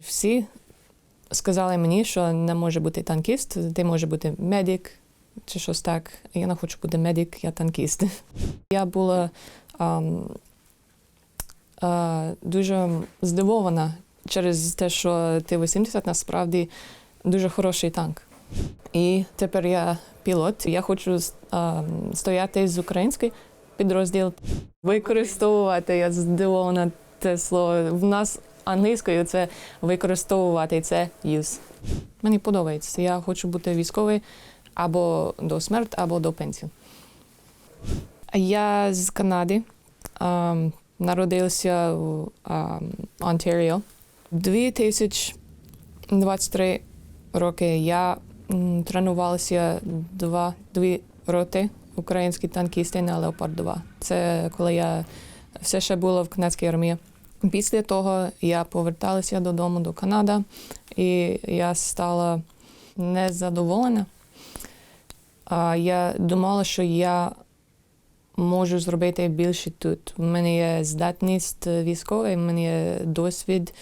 Всі сказали мені, що не може бути танкіст, ти може бути медик чи щось так. Я не хочу бути медик, я танкіст. Я була ам, а, дуже здивована через те, що Т-80 насправді дуже хороший танк. І тепер я пілот. Я хочу а, стояти з української підрозділ, використовувати. Я здивована те слово. В нас англійською це використовувати, це use. Мені подобається. Я хочу бути військовий або до смерті, або до пенсії. Я з Канади. Народився в Онтаріо. 2023 роки я тренувалася два, дві роки українські танкісти на Леопард 2. Це коли я все ще була в канадській армії. Після того я поверталася додому до Канади, і я стала незадоволена. Я думала, що я можу зробити більше тут. У мене є здатність військова, в мене є досвід,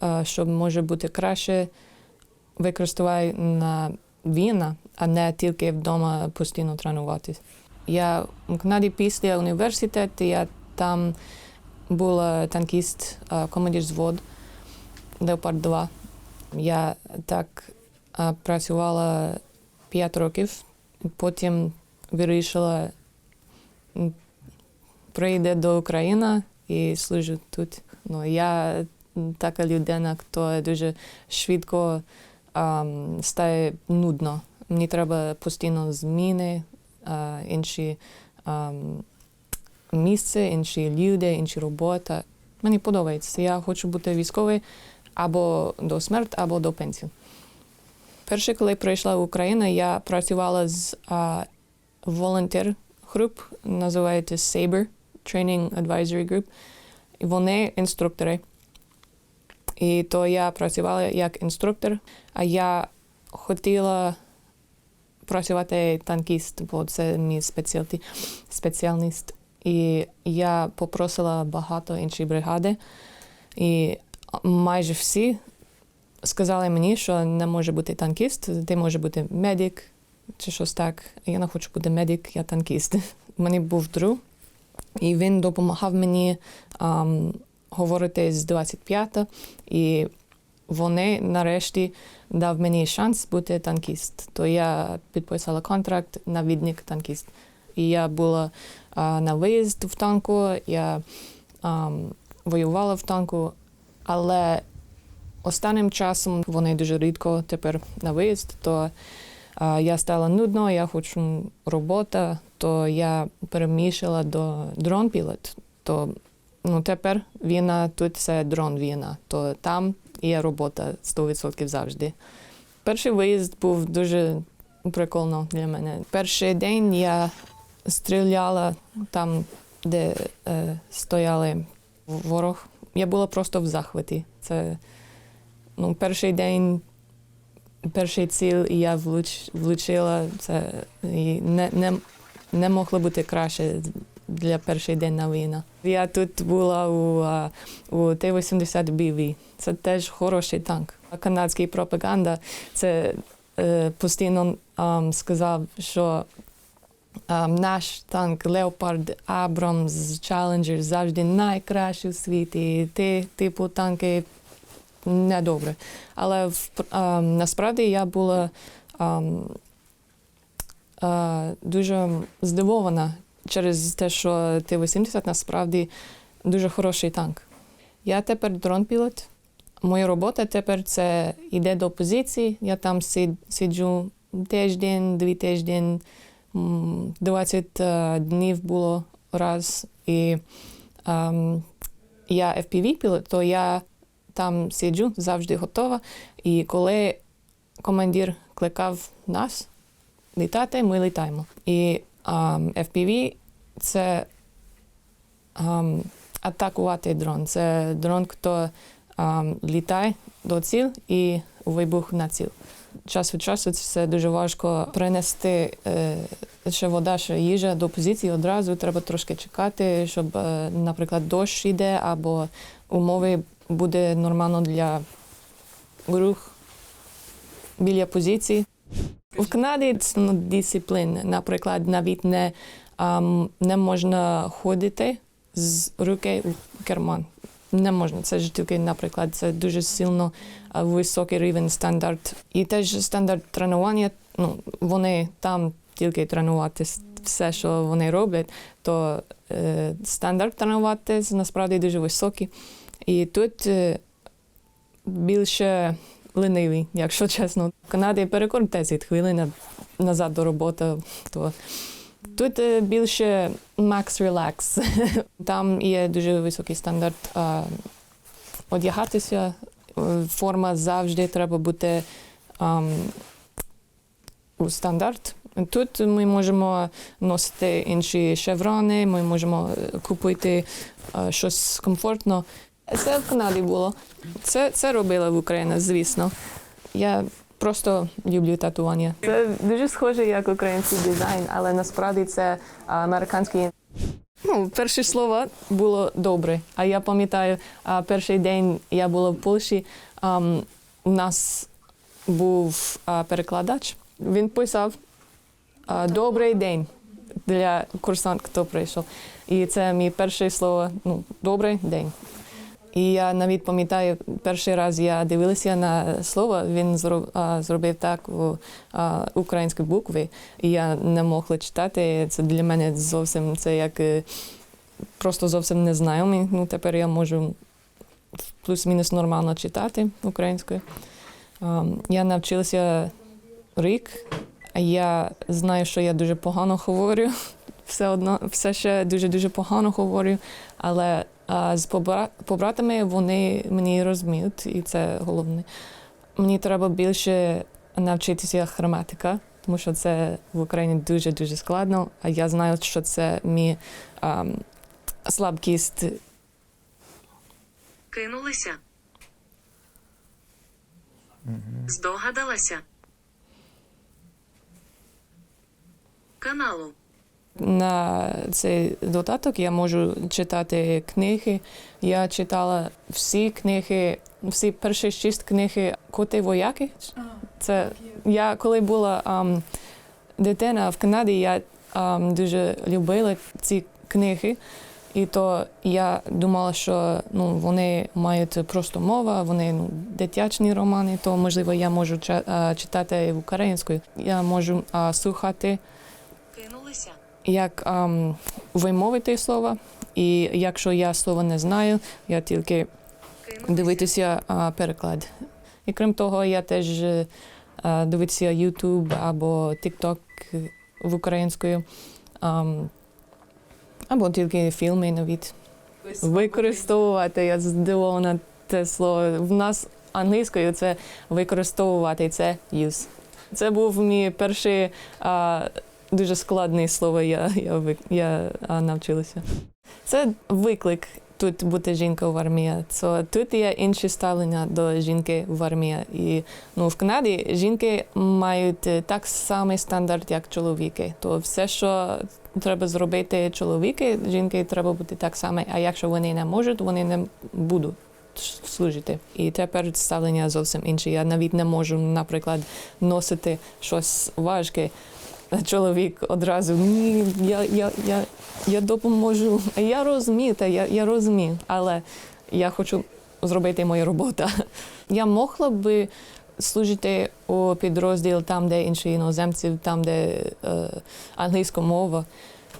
а, що може бути краще використовувати на війна, а не тільки вдома постійно тренуватись. Я в Канаді після університету, я там була танкіст, а, командир звод Леопард 2. Я так працювала 5 років, потім вирішила прийде до України і служу тут. Ну, я така людина, хто дуже швидко ам, стає нудно. Мені треба постійно зміни, а, інші ам, місце, інші люди, інші робота. Мені подобається. Я хочу бути військовий або до смерті, або до пенсії. Перше, коли прийшла в Україну, я працювала з волонтер груп, називається SABRE, Training Advisory Group. І вони інструктори. І то я працювала як інструктор, а я хотіла працювати танкіст, бо це мій спеціальність. І я попросила багато інші бригади, і майже всі сказали мені, що не може бути танкіст, ти може бути медик чи щось так. Я не хочу бути медик, я танкіст. У мене був друг, і він допомагав мені ам, говорити з 25 і вони нарешті дав мені шанс бути танкіст. То я підписала контракт навідник танкіст. І я була а, на виїзд в танку, я ам, воювала в танку, але останнім часом вони дуже рідко тепер на виїзд, то а, я стала нудно, я хочу робота, то я перемішала до дрон-пілот. То ну, тепер війна тут це дрон війна, то там є робота 100% завжди. Перший виїзд був дуже прикольно для мене. Перший день я стріляла там, де е, стояли ворог. Я була просто в захваті. Це ну, перший день, перший ціл, і я влуч, влучила. Це і не, не, не могло бути краще для перший день на війна. Я тут була у, у Т-80 BV. Це теж хороший танк. Канадська пропаганда це е, постійно ам, сказав, що наш танк Leopard Abrams Challenger завжди найкращий у світі. Ті типу танки недобре. Але в, ам, насправді я була ам, а, дуже здивована через те, що Т-80 насправді дуже хороший танк. Я тепер дрон-пілот. Моя робота тепер це йде до позиції. Я там сиджу тиждень, дві тиждень, 20 е, днів було раз. І ем, я FPV-пілот, то я там сиджу, завжди готова. І коли командир кликав нас літати, ми літаємо. І ем, FPV – це ем, атакувати дрон. Це дрон, хто ем, літає до ціл і вибух на ціл. Час від часу це дуже важко принести ще вода, ще їжа до позиції одразу. Треба трошки чекати, щоб, е, наприклад, дощ йде або умови буде нормально для рух біля позиції. В Канаді це дисципліна. Наприклад, навіть не, не можна ходити з руки в карман. Не можна. Це ж тільки, наприклад, це дуже сильно високий рівень стандарт. І теж стандарт тренування, ну, вони там тільки тренувати все, що вони роблять, то е, стандарт тренувати насправді дуже високий. І тут е, більше ленивий, якщо чесно. В Канаді перекон 10 хвилин назад до роботи, то тут е, більше max relax. Там є дуже високий стандарт одягатися. Е, Форма завжди треба бути у стандарт. Тут ми можемо носити інші шеврони, ми можемо е, купити щось комфортно. Це в Канаді було. Це, це робила в Україні, звісно. Я просто люблю татуювання. Це дуже схоже як український дизайн, але насправді це американський. Ну, перше слово було добре. А я пам'ятаю, перший день я була в Польщі. у нас був перекладач. Він писав добрий день для курсанта, хто прийшов. І це мій перше слово ну, добрий день. І я навіть пам'ятаю, перший раз я дивилася на слово, він зробив так а, українські букви, і я не могла читати. Це для мене зовсім це як е, просто зовсім незнайомий. Ну, тепер я можу плюс-мінус нормально читати українською. Я навчилася рік, а я знаю, що я дуже погано говорю. Все одно, все ще дуже-дуже погано говорю, але а, з побра- побратами вони мені розуміють, і це головне. Мені треба більше навчитися граматика, тому що це в Україні дуже-дуже складно, а я знаю, що це мій а, слабкість. Кинулися. Здогадалася. Каналу. На цей додаток я можу читати книги. Я читала всі книги, всі перші шість книги Коти вояки. Це я коли була ам, дитина в Канаді, я ам, дуже любила ці книги. І то я думала, що ну, вони мають просто мова, вони ну, дитячі романи, то можливо я можу читати українською. Я можу а, слухати Кинулися. Як ем, вимовити слово. І якщо я слова не знаю, я тільки дивитися а, переклад. І крім того, я теж е, дивитися YouTube або TikTok в українською, ем, або тільки фільми навіть. Використовувати, я здивована те слово. В нас англійською це використовувати, це use. Це був мій перший а, дуже складне слово, я, я, я навчилася. Це виклик тут бути жінкою в армії. Це тут є інші ставлення до жінки в армії. І ну, в Канаді жінки мають е, так самий стандарт, як чоловіки. То все, що треба зробити чоловіки, жінки треба бути так само. А якщо вони не можуть, вони не будуть служити. І тепер ставлення зовсім інше. Я навіть не можу, наприклад, носити щось важке. Чоловік одразу ні, я, я, я, я допоможу. Я розумію, та я, я розумію, але я хочу зробити мою роботу. Я могла би служити у підрозділ там, де інші іноземці, там, де е, англійська мова,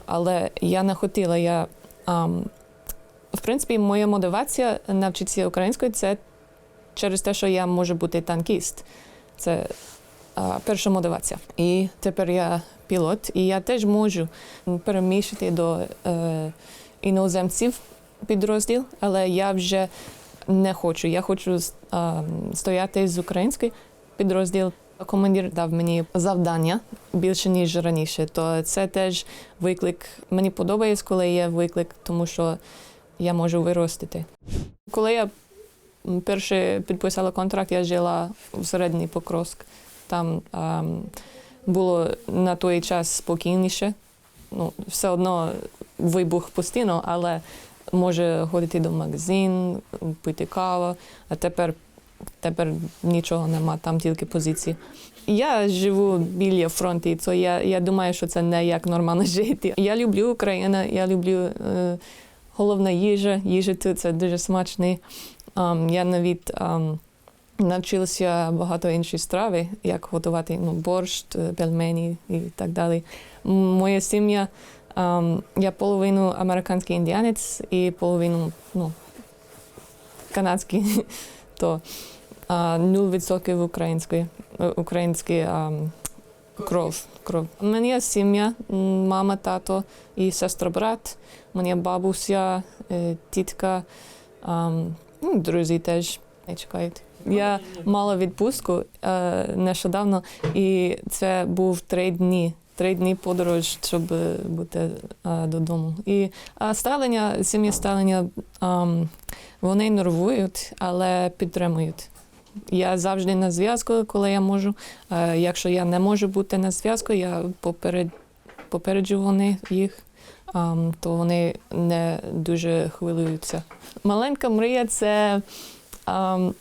але я не хотіла. Я, ам, в принципі, моя мотивація навчитися українською це через те, що я можу бути танкіст. Це перша мотивація. І тепер я пілот, і я теж можу переміщити до е, іноземців підрозділ, але я вже не хочу. Я хочу стояти з українською підрозділ. Командир дав мені завдання більше ніж раніше. То це теж виклик. Мені подобається, коли є виклик, тому що я можу виростити. Коли я перше підписала контракт, я жила в середній Покровськ. Там ем, було на той час спокійніше. Ну, все одно вибух постійно, але може ходити до магазин, пити каву. А тепер тепер нічого нема, там тільки позиції. Я живу біля фронту, то я, я думаю, що це не як нормально жити. Я люблю Україну, я люблю е, головна їжа. Їжа тут це дуже смачний. Ем, я навіть ем, навчилася багато інших страви, як готувати ну, борщ, е, пельмені і так далі. Моя сім'я, ем, я половину американський індіанець і половину ну, канадський. То а, 0% української, е, український ем, кров. кров. У мене є сім'я, мама, тато і сестра, брат. У мене бабуся, е, тітка, ем, друзі теж не чекають. Я мала відпустку е, нещодавно, і це був три дні. Три дні подорож, щоб бути е, додому. І а ставлення, сім'ї ставлення, ем, вони нервують, але підтримують. Я завжди на зв'язку, коли я можу. Е, якщо я не можу бути на зв'язку, я поперед, попереджу вони їх, ем, то вони не дуже хвилюються. Маленька мрія це ем,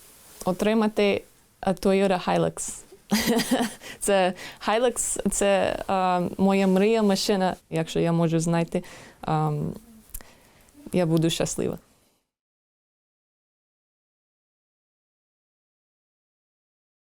отримати е, Toyota Hilux. це Hilux – це а, моя мрія машина. Якщо я можу знайти, а, я буду щаслива.